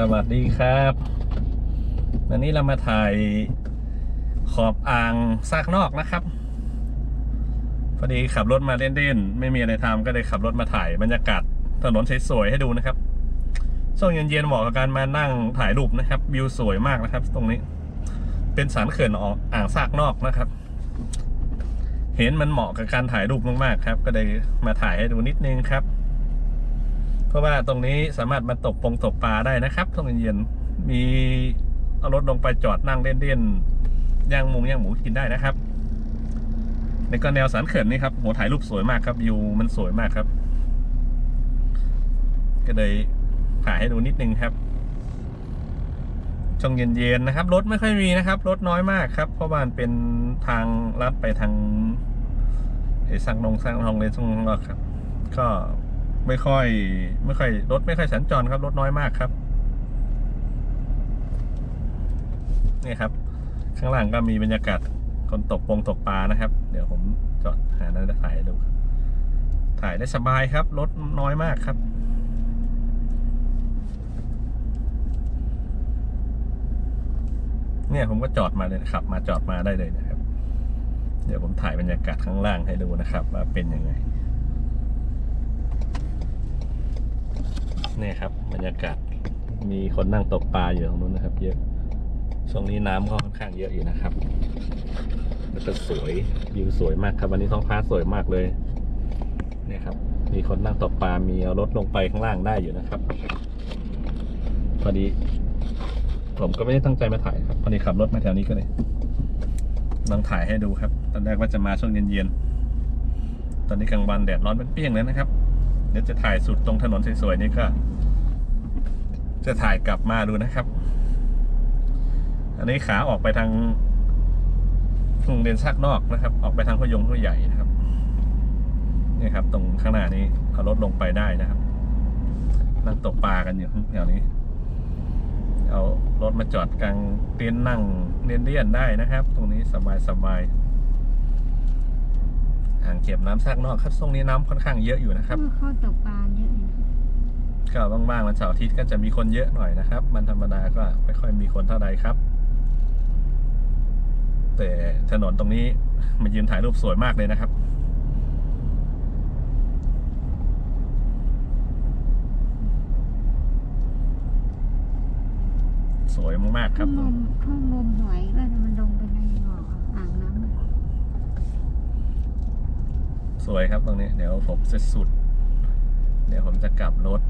สวัสดีครับ วันนี้เรามาถ่ายขอบอ่างซากนอกนะครับ พอดีขับรถมาเล่นๆ ไม่มีอะไรทำก็เลยขับรถมาถ่ายบรรยากาศถนนสวยๆให้ดูนะครับ ช่วงเย็นๆเหมาะกับการมานั่งถ่ายรูปนะครับ วิวสวยมากนะครับ ตรงนี้ เป็นสันเขื่อนอ่างซากนอกนะครับ เห็นมันเหมาะกับการถ่ายรูปมากๆครับ ก็เลยมาถ่ายให้ดูนิดนึงครับ เพราะว่าตรงนี้สามารถมาตกปงตกปลาได้นะครับตรงเย็นๆมีเอารถลงไปจอดนั่งเล่นๆย่างหมูย่างหมูกินได้นะครับในก็แนวสันเขื่อนนี่ครับโหถ่ายรูปสวยมากครับวิวมันสวยมากครับ ก็เลยถ่ายให้ดูนิดนึงครับช่วงเย็นๆนะครับ รถไม่ค่อยมีนะครับ รถน้อยมากครับ เพราะว่ามันเป็นทางลัดไปทางไอ้สังนงสังทองเลยช่วงนั้นครับ ก็ ไม่ค่อย ไม่ค่อยรถไม่ค่อยสัญจรครับรถน้อยมากครับนี่ครับ ข้างล่างก็มีบรรยากาศคนตกปงตกปลานะครับ เดี๋ยวผมจอดหานั้นถ่ายดูครับถ่ายได้สบายครับรถน้อยมากครับเนี่ยผมก็จอดมาเลยขับ มาจอดมาได้เลยนะครับ เดี๋ยวผมถ่ายบรรยากาศข้างล่างให้ดูนะครับ ว่าเป็นยังไง นี่ครับบรรยากาศมีคนนั่งตกปลาอยู่ตรงนู้นนะครับ เยอะช่วงนี้น้ำก็ค่อนข้างเยอะอยู่นะครับแล้วก็สวยวิวสวยมากครับวันนี้ท้องฟ้าสวยมากเลยเนี่ยครับ มีคนนั่งตกปลามีเอารถลงไปข้างล่างได้อยู่นะครับพอดี ผมก็ไม่ได้ตั้งใจมาถ่ายครับพอดีขับรถมาแถวนี้ก็เลยลองถ่ายให้ดูครับ ตอนแรกว่าจะมาช่วงเย็นๆตอนนี้กลางวันแดดร้อนเป็นเปรี้ยงเลยนะครับ เดี๋ยวจะถ่ายสุดตรงถนนสวยๆนี่ก็จะถ่ายกลับมาดูนะครับ อันนี้ขาออกไปทางโรงเรียนซากนอกนะครับ ออกไปทางพยงพยใหญ่นะครับนี่ครับ ตรงข้างหน้านี้เอารถลงไปได้นะครับนั่งตกปลากันอยู่แถวนี้ เอารถมาจอดกลางเต็นท์นั่งเลียนๆได้นะครับ ตรงนี้สบายๆ อ่างเก็บน้ำซากนอกครับตรงนี้น้ำค่อนข้างเยอะอยู่นะครับเข้าตกปลาเยอะก็ว่างๆวันเสาร์อาทิตย์ก็จะมีคนเยอะหน่อยนะครับ มันธรรมดาก็ไม่ค่อยมีคนเท่าใดครับ แต่ถนนตรงนี้มายืนถ่ายรูปสวยมากเลยนะครับสวยมากๆคข้ารับงมข้างมมหอยก็มันลงไปในบ่ออ่างน้ำ สวยครับตรงนี้ เดี๋ยวผมเสร็จสุด เดี๋ยวผมจะกลับรถ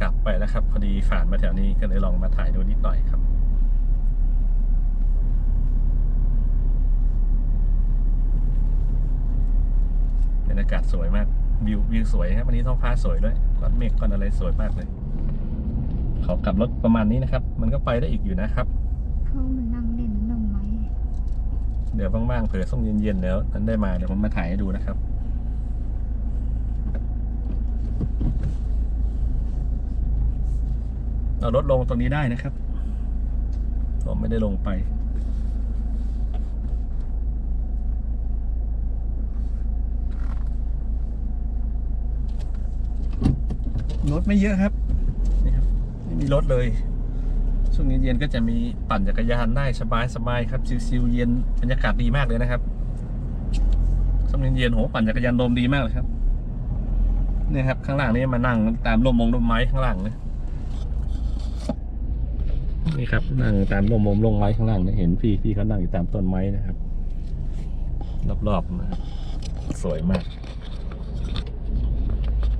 กลับไปแล้วครับ พอดีผ่านมาแถวนี้ก็เลยลองมาถ่ายดูนิดหน่อยครับบรรยากาศสวยมากวิววิวสวยครับวันนี้ท้องฟ้าสวยด้วยก้อนเมฆก้อนอะไรสวยมากเลยขอกลับรถประมาณนี้นะครับ มันก็ไปได้อีกอยู่นะครับ เขามันนั่งเเดี๋ยวว่างๆเผื่อส่งเย็นๆแล้วนั้นได้มาเดี๋ยวผมมาถ่ายให้ดูนะครับเอารถลงตรงนี้ได้นะครับผมไม่ได้ลงไป รถไม่เยอะครับนี่ครับไม่มีรถเลย ช่วงเย็นก็จะมีปั่นจักรยานได้สบายๆครับชิวๆเย็นบรรยากาศดีมากเลยนะครับช่วงเย็นโหปั่นจักรยานลมดีมากเลยครับเนี่ยครับ ข้างล่างนี้มานั่งตามร่มมงร่มไม้ข้างล่างนะนี่ครับนั่งตามร่มมงร่มไม้ข้างล่างนี่เห็นพี่พี่เขานั่งอยู่ตามต้นไม้นะครับรอบๆนะครับสวยมาก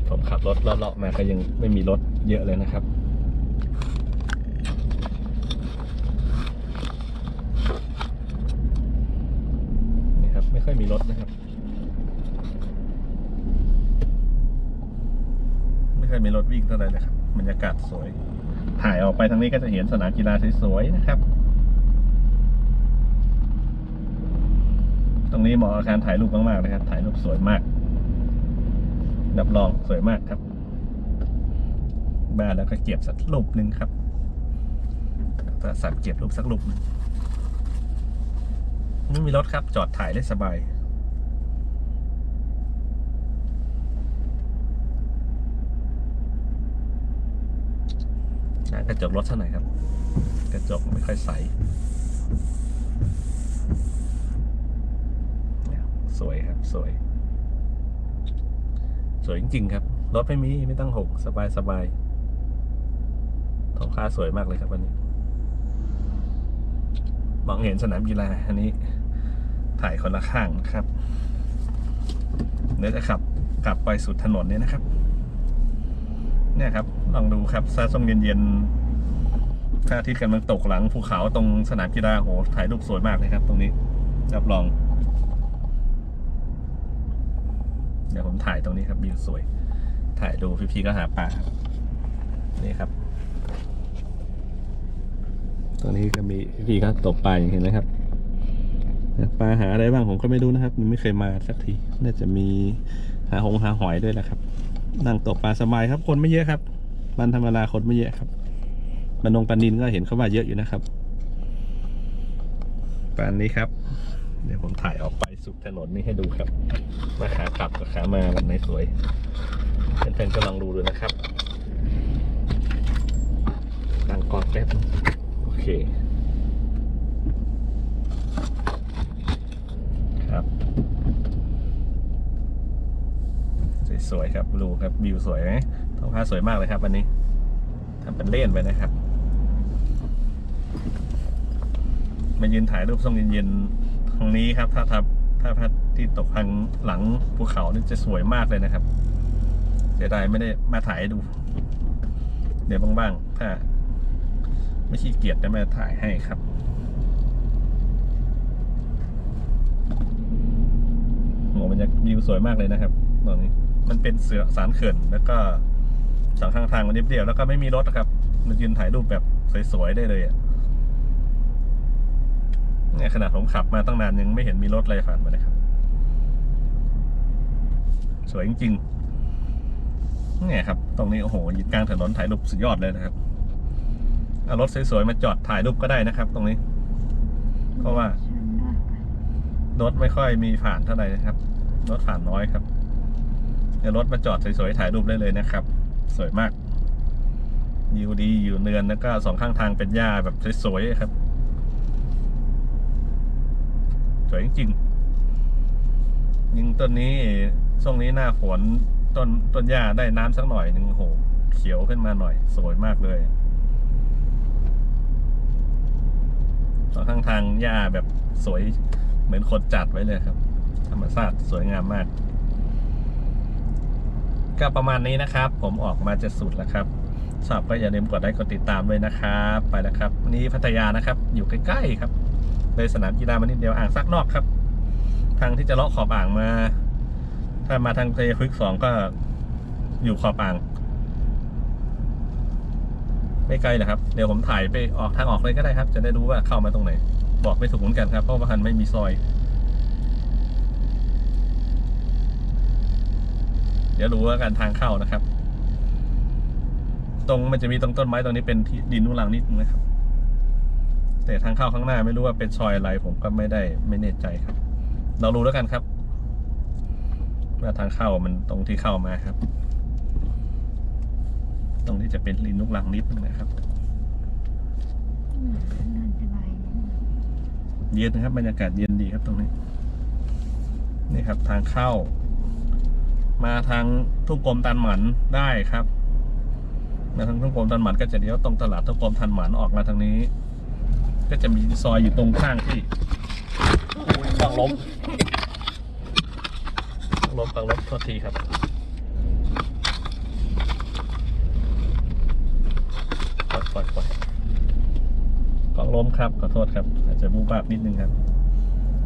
ผมขับรถเลาะๆมาก็ยังไม่มีรถเยอะเลยนะครับ นี่ครับ ไม่ค่อยมีรถนะครับ ไม่ ค่อยมีรเท่าไหร่นะครับบรรยากาศสวย ถ่ายออกไปทางนี้ก็จะเห็นสนามกีฬาสวยๆนะครับ ตรงนี้เหมาะกับการถ่ายรูปมากๆนะครับ ถ่ายรูปสวยมากรับรองสวยมากครับ บ้านแล้วก็เก็บสักรูปหนึ่งครับสัตว์เก็บรูปสักรูปนึงไม่มีรถครับ จอดถ่ายได้สบาย นะกระจกรถเท่าไหร่ครับ กระจกไม่ค่อยใส สวยครับสวย สวยจริง ๆ ครับ รถไม่มีไม่ต้องหกสบายสบายท้องฟ้าสวยมากเลยครับวันนี้มองเห็นสนามกีฬาอันนี้ ถ่ายคนละข้างนะครับเดี๋ยวจะขับกลับไปสุดถนนเนี่ยนะครับ เนี่ยครับ ลองดูครับซาส้มเย็นๆพระอาทิตย์กำลังตกหลังภูเขาตรงสนามกีฬาโหถ่ายรูปสวยมากเลยครับ ตรงนี้รับรอง เดี๋ยวผมถ่ายตรงนี้ครับวิวสวย ถ่ายดูพี่ๆก็หาปลาครับนี่ครับตอนนี้ก็มีพี่ๆก็ตกปลาอย่างเห็นนะครับปลาหาอะไรบ้างผมก็ไม่รู้นะครับยังไม่เคยมาสักทีน่าจะมีหาหงหาหอยด้วยแหละครับนั่งตกปลาสบายครับคนไม่เยอะครับ วันธรรมดาคนไม่เยอะครับบรรนงปานินก็เห็นเขาว่าเยอะอยู่นะครับปานนี้ครับ เดี๋ยวผมถ่ายออกไปสุดถนนนี่ให้ดูครับ มาขากลับกับขามาวันไหนสวยแฟนๆก็ลองดูดูนะครับตั้งกล้องแป๊บโอเค ครับสวยๆครับดูครับวิวสวยไหม ท้องฟ้าสวยมากเลยครับวันนี้ทำเป็นเล่นไปนะครับ มายืนถ่ายรูปช่วงเย็นๆตรงนี้ครับ ถ้าทับถ้าพระอาที่ตกทางหลังภูเขานี่จะสวยมากเลยนะครับเสียดายไม่ได้มาถ่ายให้ดู เดี๋ยวบ้างๆ ถ้า ไม่ขี้เกียจจะมาถ่ายให้ครับโหมันจะวิวสวยมากเลยนะครับตรงนี้ มันเป็นเสือสารเขื่อนแล้วก็ สองข้างทางมันเรียบๆแล้วก็ไม่มีรถนะครับ มันยืนถ่ายรูปแบบสวยๆได้เลยอะเนี่ยขนาดผมขับมาตั้งนานยังไม่เห็นมีรถอะไรผ่านมาเลยครับ สวยจริงๆเนี่ยครับ ตรงนี้โอ้โหยืนกลางถนนถ่ายรูปสุดยอดเลยนะครับเอารถสวยๆมาจอดถ่ายรูปก็ได้นะครับ ตรงนี้ เพราะว่ารถไม่ค่อยมีผ่านเท่าไหร่นะครับ รถผ่านน้อยครับเดี๋ยวรถมาจอดสวยๆถ่ายรูปได้เลยนะครับ สวยมากวิวดีอยู่เนือนแล้วก็สองข้างทางเป็นหญ้าแบบสวยๆครับ สวยจริงๆยิ่งต้นนี้ช่วงนี้หน้าฝนต้นต้นหญ้าได้น้ำสักหน่อยหนึ่งโหเขียวขึ้นมาหน่อย สวยมากเลยสองข้างทางหญ้าแบบสวยเหมือนคนจัดไว้เลยครับ ธรรมชาติสวยงามมาก ก็ประมาณนี้นะครับ ผมออกมาจะสุดแล้วครับ ชอบก็อย่าลืมกดไลค์กดติดตามด้วยนะครับ ไปแล้วครับวันนี้พัทยานะครับ อยู่ใกล้ๆครับเลยสนามกีฬามานิดเดียวอ่างซักนอกครับ ทางที่จะเลาะขอบอ่างมา ถ้ามาทางเทพฤกษ์สองก็อยู่ขอบอ่าง ไม่ไกลเลยครับ เดี๋ยวผมถ่ายไปออกทางออกเลยก็ได้ครับ จะได้รู้ว่าเข้ามาตรงไหน บอกไม่ถูกเหมือนกันครับ เพราะว่ามันไม่มีซอย เดี๋ยวรู้ว่าการทางเข้านะครับ ตรงมันจะมีตรงต้นไม้ตรงนี้เป็นที่ดินนุ่งลังนิดนึงนะครับ แต่ทางเข้าข้างหน้าไม่รู้ว่าเป็นซอยอะไร ผมก็ไม่ได้ไม่แน่ใจครับ เรารู้แล้วกันครับว่าทางเข้ามันตรงที่เข้ามาครับ ตรงที่จะเป็นลินลูกลังนิดนึงนะครับเย็นนะครับบรรยากาศเย็นดีครับตรงนี้ นี่ครับทางเข้า มาทางทุ่งกรมตันหมันได้ครับมาทางทุ่งกรมตันหมันก็จะเลี้ยวตรงตลาดทุ่งกรมตันหมันออกมาทางนี้ ก็จะมีซอยอยู่ตรงข้างที่ฝั่งล้มล้มฝั่งล้มโทษทีครับปล่อยปล่อยปล่อยกล่องล้มครับขอโทษครับอาจจะบูบาบนิดนึงครับ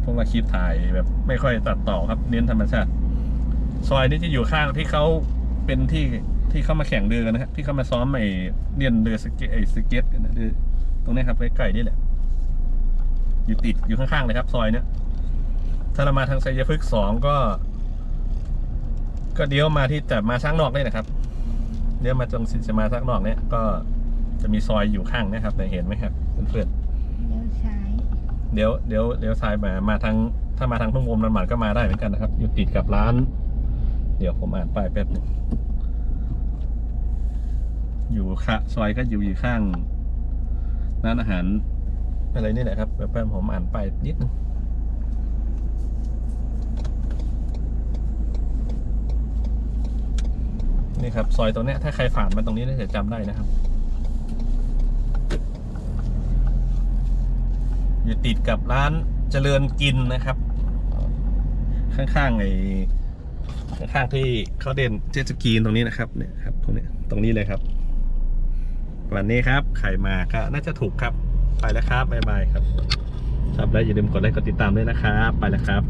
พวกมาคลิปถ่ายแบบไม่ค่อยตัดต่อครับเน้นธรรมชาติ ซอยนี้จะอยู่ข้างที่เขาเป็นที่ที่เขามาแข่งเรือกันนะครับที่เขามาซ้อมไอ้เรียนเรือสเก็ตไอ้สเก็ตกันนะเรือตรงนี้ครับใกล้ๆนี่แหละ อยู่ติดอยู่ข้างๆเลยครับ ซอยเนี้ยถ้าเรามาทางไซยพฤกษ์สองก็ ก็เดี๋ยวมาที่แต่มาช่างนอกเลยนะครับ เดี๋ยวมาตรงสิจะมาช่างนอกเนี้ยก็จะมีซอยอยู่ข้างนะครับเห็นไหมครับเพื่อนๆเลี้ยวซ้ายเดี๋ยวเดี๋ยวเดี๋ยวซ้ายมามาทางถ้ามาทางทุ่งอมนันหมันก็มาได้เหมือนกันนะครับ อยู่ติดกับร้าน เดี๋ยวผมอ่านป้ายแป๊บนึงอยู่ค่ะซอยก็อยู่อยู่ข้างร้านอาหาร อะไรนี่แหละครับแบบผมอ่านไปนิดนึงนี่ครับ ซอยตรงนี้ถ้าใครผ่านมาตรงนี้น่าจะจำได้นะครับ อยู่ติดกับร้านเจริญกินนะครับ ข้างๆไอ้ ข้างที่เขาเด่นเจตสกีนตรงนี้นะครับเนี่ยครับตรงนี้ตรงนี้เลยครับวันนี้ครับใครมาก็น่าจะถูกครับ ไปแล้วครับบ๊ายบายครับ ครับแล้วอย่าลืมกดไลค์กดติดตามด้วยนะครับ ไปแล้วครับ